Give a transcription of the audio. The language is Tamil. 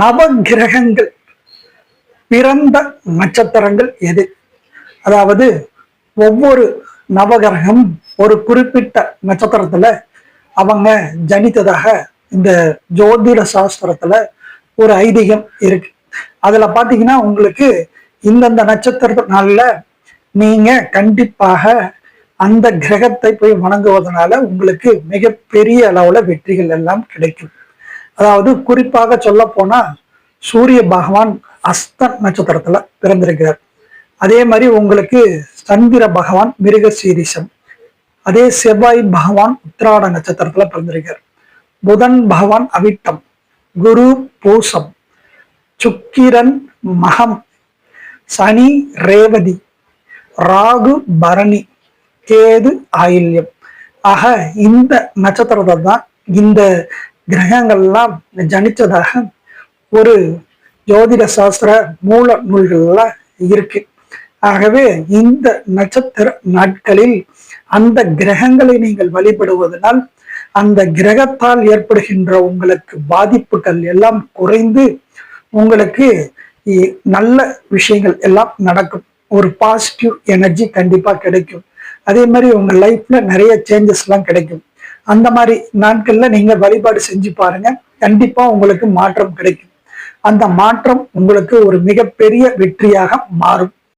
நவ கிரகங்கள் பிறந்த நட்சத்திரங்கள் எது? அதாவது ஒவ்வொரு நவகிரகம் ஒரு குறிப்பிட்ட நட்சத்திரத்துல அவங்க ஜனித்ததாக இந்த ஜோதிட சாஸ்திரத்துல ஒரு ஐதீகம் இருக்கு. அதுல பாத்தீங்கன்னா உங்களுக்கு இந்தந்த நட்சத்திரத்தினால நீங்க கண்டிப்பாக அந்த கிரகத்தை போய் வணங்குவதனால உங்களுக்கு மிகப்பெரிய அளவுல வெற்றிகள் எல்லாம் கிடைக்கும். அதாவது குறிப்பாக சொல்ல போனா சூரிய பகவான் அஸ்த நட்சத்திரத்துல பிறந்திருக்கிறார். அதே மாதிரி உங்களுக்கு சந்திர பகவான் மிருக சீரிசம் அதே செவ்வாய் பகவான் உத்திராட நட்சத்திரத்துல பிறந்திருக்கார் புதன் பகவான் அவிட்டம். குரு பூசம். சுக்கிரன் மகம். சனி ரேவதி. ராகு பரணி. கேது ஆயில்யம். ஆக இந்த நட்சத்திரத்தை தான் இந்த கிரகங்கள்லாம் ஜனிச்சதாக ஒரு ஜோதிட சாஸ்திர மூல நூல்கள்ல இருக்கு. ஆகவே இந்த நட்சத்திர நாட்களில் அந்த கிரகங்களை நீங்கள் வழிபடுவதனால் அந்த கிரகத்தால் ஏற்படுகின்ற உங்களுக்கு பாதிப்புகள் எல்லாம் குறைந்து உங்களுக்கு நல்ல விஷயங்கள் எல்லாம் நடக்கும். ஒரு பாசிட்டிவ் எனர்ஜி கண்டிப்பா கிடைக்கும். அதே மாதிரி உங்க லைஃப்ல நிறைய சேஞ்சஸ் எல்லாம் கிடைக்கும். அந்த மாதிரி நாட்கள்ல நீங்க வழிபாடு செஞ்சு பாருங்க. கண்டிப்பா உங்களுக்கு மாற்றம் கிடைக்கும். அந்த மாற்றம் உங்களுக்கு ஒரு மிகப்பெரிய வெற்றியாக மாறும்.